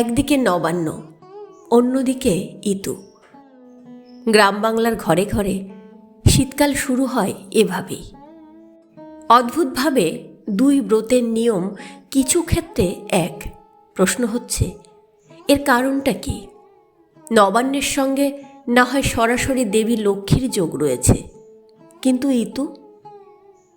একদিকে নবান্ন, অন্যদিকে ইতু। গ্রাম বাংলার ঘরে ঘরে শীতকাল শুরু হয় এভাবেই। অদ্ভুতভাবে দুই ব্রতের নিয়ম কিছু ক্ষেত্রে এক। প্রশ্ন হচ্ছে, এর কারণটা কি? নবান্নের সঙ্গে না হয় সরাসরি দেবী লক্ষ্মীর যোগ রয়েছে। কিন্তু ইতু?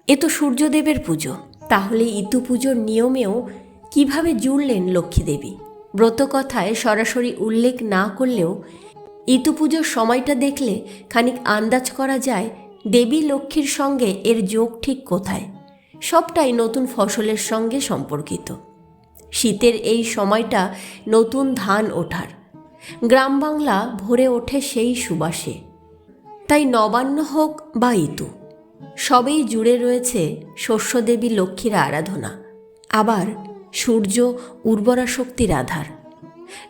এ তো সূর্যদেবের পুজো। তাহলে ইতু পুজোর নিয়মেও কীভাবে জুড়লেন লক্ষ্মী দেবী? ব্রতকথায় সরাসরি উল্লেখ না করলেও ইতু পুজোর সময়টা দেখলে খানিক আন্দাজ করা যায় দেবী লক্ষ্মীর সঙ্গে এর যোগ ঠিক কোথায়। সবটাই নতুন ফসলের সঙ্গে সম্পর্কিত। শীতের এই সময়টা নতুন ধান ওঠার। গ্রাম বাংলা ভরে ওঠে সেই সুবাসে। তাই নবান্ন হোক বা ইতু, সবেই জুড়ে রয়েছে শস্যদেবী লক্ষ্মীর আরাধনা। আবার সূর্য উর্বরা শক্তির আধার।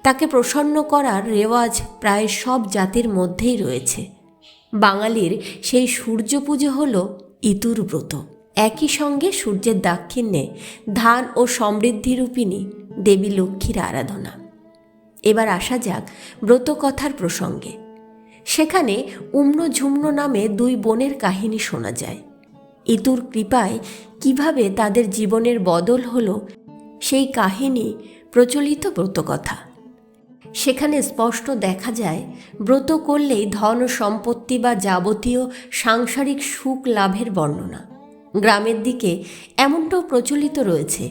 তাকে প্রসন্ন করার রেওয়াজ প্রায় সব জাতির মধ্যেই রয়েছে। বাঙালির সেই সূর্য পুজো হল ইতুর ব্রত। একই সঙ্গে সূর্যের দাক্ষিণ্যে ধান ও সমৃদ্ধিরূপিণী দেবী লক্ষ্মীর আরাধনা। এবার আসা যাক ব্রতকথার প্রসঙ্গে। সেখানে উম্ন ঝুম্ন নামে দুই বোনের কাহিনী শোনা যায়। ইতুর কৃপায় কীভাবে তাদের জীবনের বদল হলো সেই কাহিনী প্রচলিত ব্রতকথা। সেখানে স্পষ্ট দেখা যায়, ব্রত করলেই ধন সম্পত্তি বা যাবতীয় সাংসারিক সুখ লাভের বর্ণনা। গ্রামের দিকে এমনটাও প্রচলিত রয়েছে।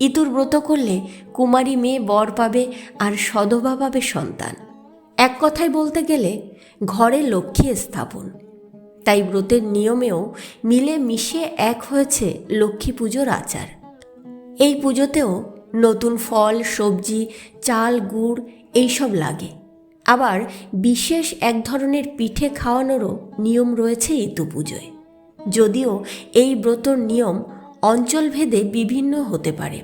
ইতুর ব্রত করলে কুমারী মেয়ে বর পাবে আর সদবা পাবে সন্তান। এক কথায় বলতে গেলে, ঘরে লক্ষ্মী স্থাপন। তাই ব্রতের নিয়মেও মিলে মিশে এক হয়েছে লক্ষ্মী পুজোর আচার। এই পুজোতেও নতুন ফল, সবজি, চাল, গুড় এইসব লাগে। আবার বিশেষ এক ধরনের পিঠে খাওয়ানোরও নিয়ম রয়েছে ইতু পুজোয়। যদিও এই ব্রতর নিয়ম অঞ্চলভেদে বিভিন্ন হতে পারে।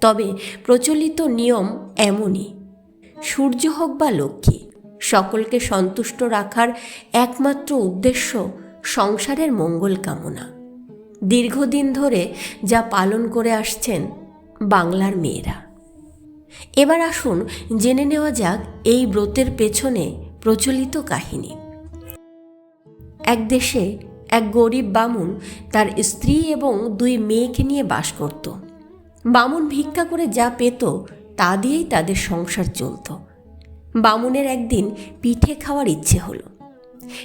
তবে প্রচলিত নিয়ম এমনই। সূর্য হোক বা লক্ষ্মী, সকলকে সন্তুষ্ট রাখার একমাত্র উদ্দেশ্য সংসারের মঙ্গল কামনা। দীর্ঘদিন ধরে যা পালন করে আসছেন বাংলার মেয়েরা। এবার আসুন জেনে নেওয়া যাক এই ব্রতের পেছনে প্রচলিত কাহিনী। এক দেশে এক গরিব বামুন তার স্ত্রী এবং দুই মেয়েকে নিয়ে বাস করত। বামুন ভিক্ষা করে যা পেত তা দিয়েই তাদের সংসার চলত। বামুনের একদিন পিঠে খাওয়ার ইচ্ছে হলো।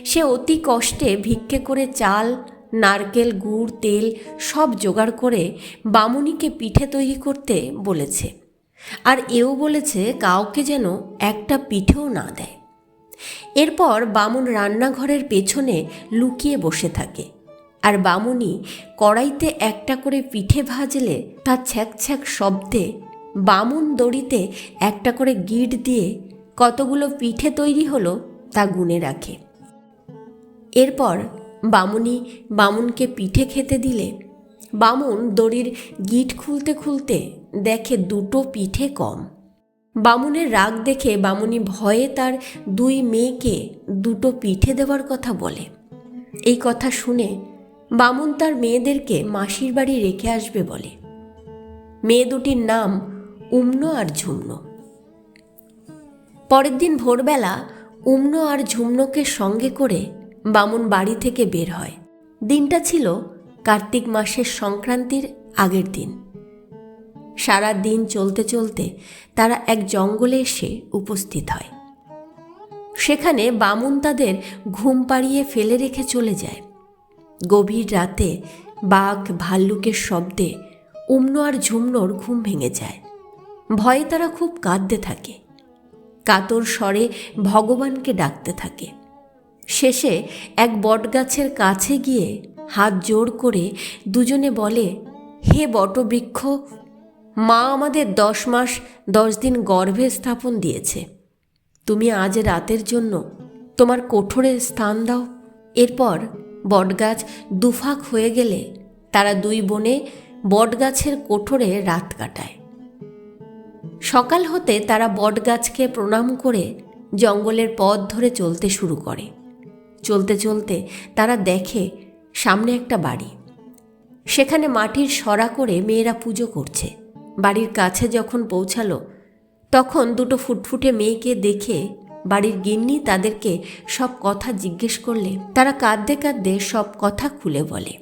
সে অতি কষ্টে ভিক্ষে করে চাল নারকেল, গুড়, তেল সব জোগাড় করে বামুনিকে পিঠে তৈরি করতে বলেছে। আর এও বলেছে কাউকে যেন একটা পিঠেও না দেয়। এরপর বামুন রান্নাঘরের পেছনে লুকিয়ে বসে থাকে। আর বামুনি কড়াইতে একটা করে পিঠে ভাজলে ছ্যাক ছ্যাক শব্দে বামুন দড়িতে একটা করে গিট দিয়ে কতগুলো পিঠে তৈরি হলো তা গুনে রাখে। এরপর বামুনি বামুনকে পিঠে খেতে দিলে। বামুন দড়ির গিট খুলতে খুলতে দেখে দুটো পিঠে কম। বামুনের রাগ দেখে বামুনি ভয়ে তার দুই মেয়েকে দুটো পিঠে দেওয়ার কথা বলে। এই কথা শুনে বামুন তার মেয়েদেরকে মাসির বাড়ি রেখে আসবে বলে। মেয়ে দুটির নাম উম্ন আর ঝুম্ন। পরের দিন ভোরবেলা উম্ন আর ঝুম্নকে সঙ্গে করে বামুন বাড়ি থেকে বের হয়। দিনটা ছিল কার্তিক মাসের সংক্রান্তির আগের দিন। সারা দিন চলতে চলতে তারা এক জঙ্গলে এসে উপস্থিত হয়। সেখানে বামুন তাদের ঘুম পাড়িয়ে ফেলে রেখে চলে যায়। গভীর রাতে বাঘ ভাল্লুকের শব্দে উম্ন আর ঝুমনোর ঘুম ভেঙে যায়। ভয়ে তারা খুব কাঁদতে থাকে। কাতর স্বরে ভগবানকে ডাকতে থাকে। শেষে এক বটগাছের কাছে গিয়ে হাত জোর করে দুজনে বলে, হে বটবৃক্ষ, মা আমাদের দশ মাস, দশ দিন গর্ভে স্থাপন দিয়েছে। তুমি আজ রাতের জন্য তোমার কোঠরে স্থান দাও। এরপর বটগাছ দুফাক হয়ে গেলে তারা দুই বোনে বটগাছের কোঠরে রাত কাটায়। সকাল হতে তারা বটগাছকে প্রণাম করে জঙ্গলের পথ ধরে চলতে শুরু করে। চলতে চলতে তারা দেখে সামনে একটা বাড়ি। সেখানে মাটির সরা করে মেয়েরা পুজো করছে। বাড়ির কাছে যখন পৌঁছালো, তখন দুটো ফুটফুটে মেয়েকে দেখে বাড়ির গিন্নি তাদেরকে সব কথা জিজ্ঞেস করলে। তারা কাঁদতে কাঁদতে সব কথা খুলে বলে।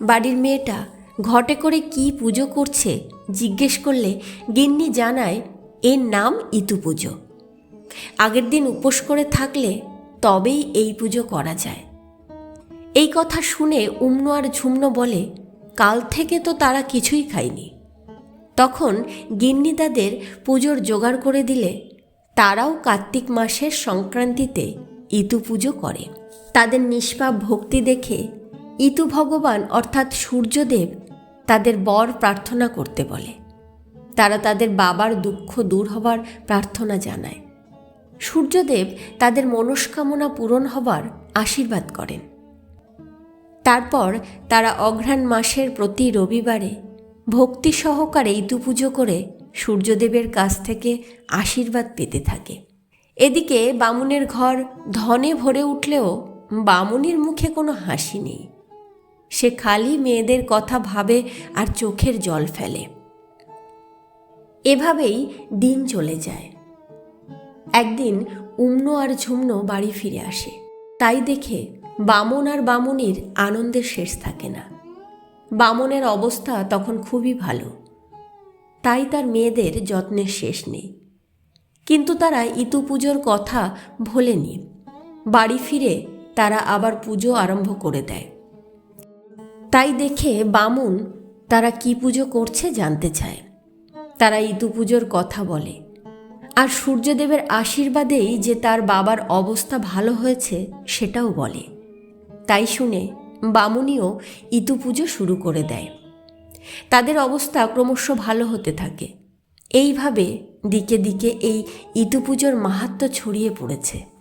বাড়ির মেয়েটা ঘটে করে কি পুজো করছে জিজ্ঞেস করলে গিন্নি জানায়, এর নাম ইতু পুজো। আগের দিন উপোস করে থাকলে তবেই এই পুজো করা যায়। এই কথা শুনে উমনো আর ঝুমনো বলে, কাল থেকে তো তারা কিছুই খায়নি। তখন গিন্নি তাদের পুজোর জোগাড় করে দিলে, তারাও কার্তিক মাসের সংক্রান্তিতে ইতু পুজো করে। তাদের নিষ্পাপ ভক্তি দেখে ইতু ভগবান, অর্থাৎ সূর্যদেব, তাদের বর প্রার্থনা করতে বলে। তারা তাদের বাবার দুঃখ দূর হবার প্রার্থনা জানায়। সূর্যদেব তাদের মনস্কামনা পূরণ হবার আশীর্বাদ করেন। তারপর তারা অঘ্রাণ মাসের প্রতি রবিবারে ভক্তি সহকারে ইতু পুজো করে সূর্যদেবের কাছ থেকে আশীর্বাদ পেতে থাকে। এদিকে বামুনের ঘর ধনে ভরে উঠলেও বামুনির মুখে কোনো হাসি নেই। সে খালি মেয়েদের কথা ভাবে আর চোখের জল ফেলে। এভাবেই দিন চলে যায়। একদিন উমনো আর ঝুমনো বাড়ি ফিরে আসে। তাই দেখে বামন আর বামুনির আনন্দের শেষ থাকে না। বামনের অবস্থা তখন খুবই ভালো। তাই তার মেয়েদের যত্নের শেষ নেই। কিন্তু তারা ইতু পুজোর কথা ভোলেনি। বাড়ি ফিরে তারা আবার পুজো আরম্ভ করে দেয়। তাই দেখে বামুন তারা কি পুজো করছে জানতে চায়। তারা ইতু পুজোর কথা বলে। আর সূর্যদেবের আশীর্বাদেই যে তার বাবার অবস্থা ভালো হয়েছে, সেটাও বলে। তাই শুনে বামুনিও ইতু পুজো শুরু করে দেয়। তাদের অবস্থা ক্রমশ ভালো হতে থাকে। এইভাবে দিকে দিকে এই ইতু পুজোর মাহাত্ম্য ছড়িয়ে পড়েছে।